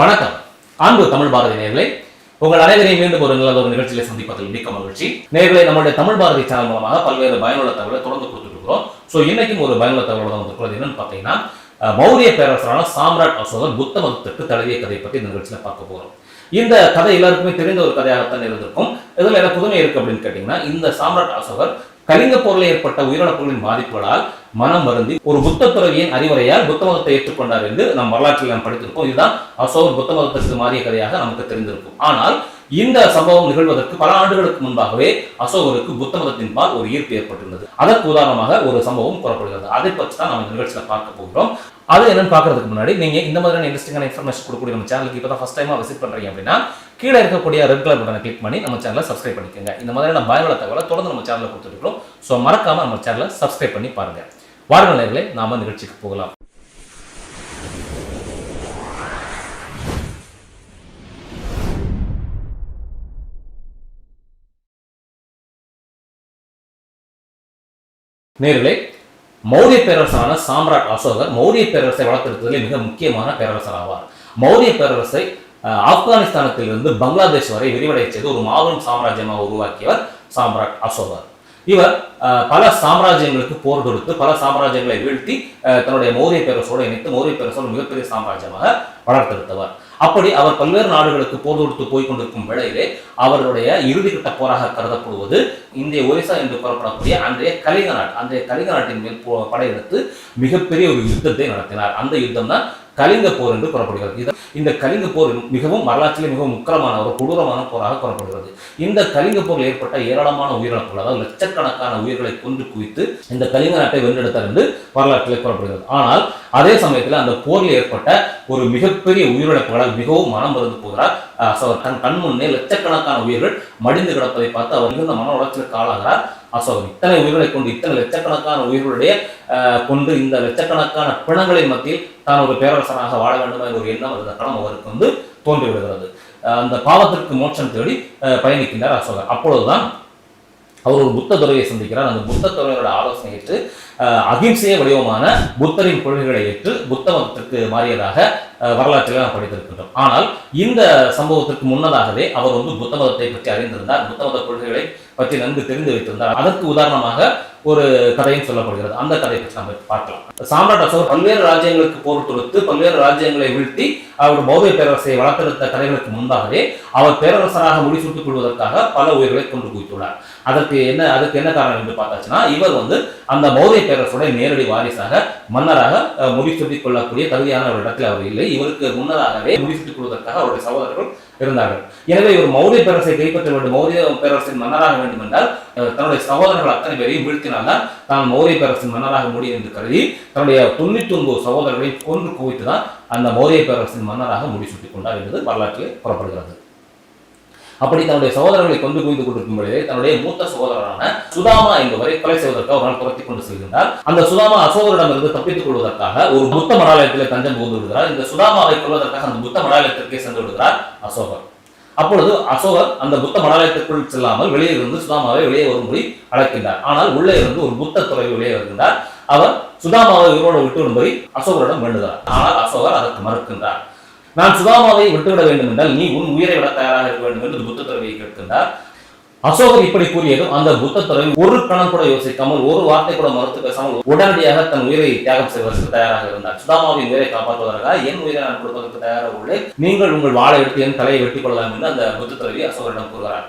வணக்கம். அன்பு தமிழ் பாரதி நேர்களை உங்கள் அனைவரையும் மீண்டும் ஒரு நல்ல ஒரு நிகழ்ச்சியில சந்திப்பதில் மிக்க மகிழ்ச்சி. நேர்களை நம்மளுடைய தமிழ் பாரதி சேனல் மூலமாக பல்வேறு பயனுள்ள தகவலை தொடர்ந்து கொடுத்துட்டு இருக்கிறோம் ஸோ இன்னைக்கும் ஒரு பயனுள்ள தகவல் தான் வந்திருக்கிறது என்னன்னு பார்த்தீங்கன்னா மௌரிய பேரரசரான சாம்ராட் அசோகர் புத்த மதத்திற்கு தழுவிய கதை பற்றி இந்த நிகழ்ச்சியில பார்க்க போறோம். இந்த கதை எல்லாருக்குமே தெரிந்த ஒரு கதையாகத்தான் இருந்திருக்கும். இதில் என்ன புதுமை இருக்கு அப்படின்னு கேட்டீங்கன்னா இந்த சாம்ராட் அசோகர் கலிங்க போரில் ஏற்பட்ட உயிரிழப்புகளின் பாதிப்புகளால் மனம் வருந்தி ஒரு புத்த துறவியின் அறிவுரையால் புத்த மதத்தை ஏற்றுக்கொண்டார் என்று நம் வரலாற்றில் நாம் படித்திருக்கோம் இதுதான் அசோகர் புத்த மதத்திற்கு மாறிய கதையாக நமக்கு தெரிந்திருக்கும். ஆனால் இந்த சம்பவம் நிகழ்வதற்கு பல ஆண்டுகளுக்கு முன்பாகவே அசோகருக்கு புத்த மதத்தின் பால் ஒரு ஈர்ப்பு ஏற்பட்டிருந்தது. அதற்கு உதாரணமாக ஒரு சம்பவம் கூறப்படுகிறது. அதை பற்றி தான் நம்ம நிகழ்ச்சியில் பார்க்க போகிறோம். அது என்னன்னு பார்க்கறதுக்கு முன்னாடி நீங்க இந்த மாதிரியான இன்ட்ரெஸ்டிங்கான இன்ஃபர்மேஷன் கொடுக்கக்கூடிய நம்ம சேனலுக்கு இப்போ தான் ஃபஸ்ட் டைமாக விசிட் பண்றீங்க அப்படின்னா கீழே இருக்கக்கூடிய ரெட் கலர் பட்டனை கிளிக் பண்ணி நம்ம சேனலை சப்ஸ்கிரைப் பண்ணிக்கோங்க. இந்த மாதிரியான பயனுள்ள தகவலை தொடர்ந்து நம்ம சேனலில் கொடுத்துருக்கோம் ஸோ மறக்காம நம்ம சேனலை சப்ஸ்கிரைப் பண்ணி பாருங்க. வாருங்கள் நேர்களே நாம நிகழ்ச்சிக்கு போகலாம். நேர்களே மௌரிய பேரரசரான சாம்ராட் அசோகர் மௌரிய பேரரசை வளர்த்தெடுத்ததிலே மிக முக்கியமான பேரரசர் ஆவார். மௌரிய பேரரசை ஆப்கானிஸ்தானத்திலிருந்து பங்களாதேஷ் வரை விரிவடைய செய்து ஒரு மாபெரும் சாம்ராஜ்யமாக உருவாக்கியவர் சாம்ராட் அசோகர். இவர் பல சாம்ராஜ்யங்களுக்கு போர் தொடுத்து பல சாம்ராஜ்யங்களை வீழ்த்தி தன்னுடைய மௌரிய பேரரசோடு இணைத்து மௌரிய பேரரசோடு மிகப்பெரிய சாம்ராஜ்யமாக வளர்த்தெடுத்தவர். அப்படி அவர் பல்வேறு நாடுகளுக்கு போர் தொடுத்து போய் கொண்டிருக்கும் வேளையிலே அவருடைய இறுதிக்கட்ட போராக கருதப்படுவது இந்திய ஒரிசா என்று கூறப்படக்கூடிய அன்றைய கலிங்க நாடு அன்றைய கலிங்க நாட்டின் மேல் படையெடுத்து மிகப்பெரிய ஒரு யுத்தத்தை நடத்தினார். அந்த யுத்தம் தான் கலிங்க போர் என்று கூறப்படுகிறது. இது- இந்த கலிங்க போர் மிகவும் வரலாற்றிலே மிகவும் முக்கியமான ஒரு கொடூரமான போராக கூறப்படுகிறது. இந்த கலிங்க போரில் ஏற்பட்ட ஏராளமான உயிரிழப்புகள் அதாவது லட்சக்கணக்கான உயிர்களை கொண்டு குவித்து இந்த கலிங்க நாட்டை வென்றெடுத்தார் என்று வரலாற்றிலே கூறப்படுகிறது. ஆனால் அதே சமயத்தில் அந்த போரில் ஏற்பட்ட ஒரு மிகப்பெரிய உயிரிழப்புகளால் மிகவும் மனம் மறந்து போகிறார். அசோகர் தன் கண் முன்னே லட்சக்கணக்கான உயிர்கள் மடிந்து கிடப்பதை பார்த்து அவர் மிகுந்த மன உளைச்சலுக்கு ஆளாகிறார். அசோகர் இத்தனை உயிர்களை கொண்டு இத்தனை லட்சக்கணக்கான உயிர்களுடைய கொண்டு இந்த லட்சக்கணக்கான பிணங்களின் மத்தியில் தான் ஒரு பேரரசனாக வாழ வேண்டும் என்ற ஒரு எண்ணம் அந்த கணம் அவருக்கு வந்து தோன்றி விடுகிறது அந்த பாவத்திற்கு மோட்சம் தேடி பயணிக்கின்றார். அசோகர் அப்பொழுதுதான் அவர் ஒரு புத்த துறையை சந்திக்கிறார். அந்த புத்த துறவியோட ஆலோசனை ஏற்று அகிம்சைய வடிவமான புத்தரின் கொள்கைகளை ஏற்று புத்த மதத்திற்கு மாறியதாக வரலாற்றில் நாம் படித்திருக்கின்றோம். ஆனால் இந்த சம்பவத்திற்கு முன்னதாகவே அவர் வந்து புத்த மதத்தை பற்றி அறிந்திருந்தார். புத்த மத கொள்கைகளை பற்றி நன்கு தெரிந்து வைத்திருந்தார். அதற்கு உதாரணமாக ஒரு கதையும் சொல்லப்படுகிறது. அந்த கதையை பற்றி நம்ம பார்க்கலாம். சாம்ராட் அசோகர் பல்வேறு ராஜ்யங்களுக்கு போர் தொடுத்து பல்வேறு ராஜ்யங்களை வீழ்த்தி அவர் மௌரிய பேரரசை வளர்த்தெடுத்த கதைகளுக்கு முன்பாகவே அவர் பேரரசராக முடிசூட்டுக் கொள்வதற்காக பல உயிர்களை கொண்டு குவித்துள்ளார். அதற்கு என்ன அதுக்கு என்ன காரணம் என்று பார்த்தாச்சுன்னா இவர் வந்து அந்த மௌரிய பேரரசுடைய நேரடி வாரிசாக மன்னராக முடிசூட்டிக் கொள்ளக்கூடிய தகுதியான ஒரு இடத்தில் அவர் இல்லை. இவருக்கு முன்னதாகவே முடிசூட்டிக் கொள்வதற்காக அவருடைய சகோதரர்கள் இருந்தார்கள். எனவே இவர் மௌரிய பேரரசை கைப்பற்ற வேண்டும் மௌரிய பேரரசின் மன்னராக வேண்டும் என்றால் தன்னுடைய சகோதரர்கள் அத்தனை பேரையும் வீழ்த்தினால்தான் தான் மௌரிய பேரரசின் மன்னராக முடியும் என்று கருதி தன்னுடைய தொண்ணூத்தி ஒன்பது சகோதரர்களை கொன்று குவித்து தான் அந்த மௌரிய பேரரசின் மன்னராக முடிசூட்டிக் கொண்டார் என்பது வரலாற்றில் புறப்படுகிறது. அப்படி தன்னுடைய சகோதரர்களை கொண்டு குவிந்து கொண்டிருக்கும் பொழுது தன்னுடைய மூத்த சகோதரரான சுதாமா என்பவரை கொலை செய்வதற்காக அவரால் துரத்தி கொண்டு செல்கின்றார். அந்த சுதாமா அசோகரிடமிருந்து தப்பித்துக் கொள்வதற்காக ஒரு புத்த மடாலயத்திலே தஞ்சம் புகுந்து விடுகிறார். இந்த சுதாமாவை கொள்வதற்காக அந்த புத்த மடாலயத்திற்கே சென்று விடுகிறார் அசோகர். அப்பொழுது அசோகர் அந்த புத்த மடாலயத்திற்குள் செல்லாமல் வெளியே இருந்து சுதாமாவை வெளியே வரும்படி அழைக்கின்றார். ஆனால் உள்ளே இருந்து ஒரு புத்த துறை வெளியே வருகின்றார். அவர் சுதாமாவை உயிரோடு விட்டு வரும்படி அசோகரிடம் வேண்டுகிறார். ஆனால் அசோகர் அதற்கு மறுக்கின்றார். நான் சுதாமாவை விட்டுவிட வேண்டும் என்றால் நீ உன் உயிரை விட தயாராக இருக்க வேண்டும் என்று புத்த துறவியை கேட்கின்றார். அசோகர் இப்படி கூறியதும் அந்த புத்த துறவி ஒரு கணம் கூட யோசிக்காமல் ஒரு வார்த்தை கூட மறுத்து பேசாமல் உடனடியாக தன் உயிரை தியாகம் செய்வதற்கு தயாராக இருந்தார். சுதாமாவின் உயிரை காப்பாற்றுவதற்காக என் உயிரை நான் கொடுப்பதற்கு தயாராக உள்ளேன். நீங்கள் உங்கள் வாழை எடுத்து என் தலையை வெட்டிக் கொள்ளலாம் என்று அந்த புத்த துறவி அசோகரிடம் கூறுகிறார்.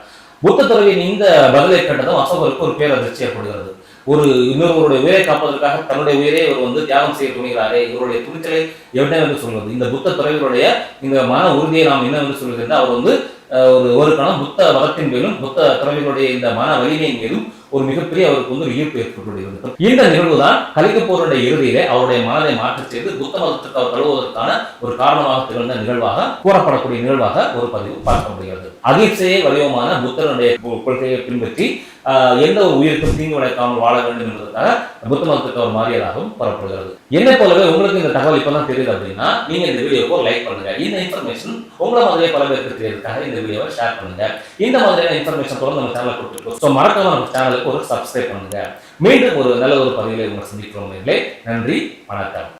புத்த துறவியின் இந்த பதிலை கேட்டதும் அசோகருக்கு ஒரு பேரதிர்ச்சி ஏற்படுகிறது ஒரு இன்னொருவருடைய உயிரை காப்பதற்காக தன்னுடைய உயிரை இவர் வந்து தியாகம் செய்ய துணிகிறாரே இவருடைய துணிச்சலை என்னவென்று சொல்வது? இந்த புத்த துறவிகளுடைய இந்த மன உறுதியை நாம் என்னவென்று சொல்வது? என்று அவர் வந்து ஒரு ஒரு கணம் புத்த மதத்தின் மேலும் புத்த துறவிகளுடைய இந்த மன வலிமையின் மேலும் ஒரு மிகப்பெரிய அவருக்கு வந்து ஒரு ஈர்ப்பு ஏற்பட்டுள்ளது இந்த நிகழ்வு தான் கலிங்க போருடைய இறுதியிலே அவருடைய மனதை மாற்றச் செய்து புத்த மதத்திற்கு அவர் தழுவுவதற்கான ஒரு காரணமாக திகழ்ந்த நிகழ்வாக கூறப்படக்கூடிய நிகழ்வாக ஒரு பதிவு பார்க்க முடிகிறது அகிம்சையை வடிவமான புத்தனுடைய கொள்கையை பின்பற்றி எந்த ஒரு உயிருக்கும் தீங்கு விளைக்காமல் வாழ வேண்டும் என்பதற்காக புத்த மதத்துக்கு அவர் மாறியதாகவும் கூறப்படுகிறது. என்னை போலவே உங்களுக்கு இந்த தகவல் இப்பதான் தெரியுது அப்படின்னா நீங்க இந்த வீடியோக்கு லைக் பண்ணுங்க. இந்த இன்ஃபர்மேஷன் உங்களை மாதிரியே பல பேருக்கு தெரியறதுக்காக இந்த வீடியோவை ஷேர் பண்ணுங்க. இந்த மாதிரியான இன்ஃபர்மேஷன் தொடர்ந்து நம்ம சேனலை கொடுத்துருக்கோம். ஸோ மறக்காம நம்ம சேனலுக்கு ஒரு சப்ஸ்கிரைப் பண்ணுங்க. மீண்டும் ஒரு நல்ல ஒரு பதிவில் உங்களை சந்திக்கிறோம் நன்றி வணக்கம்.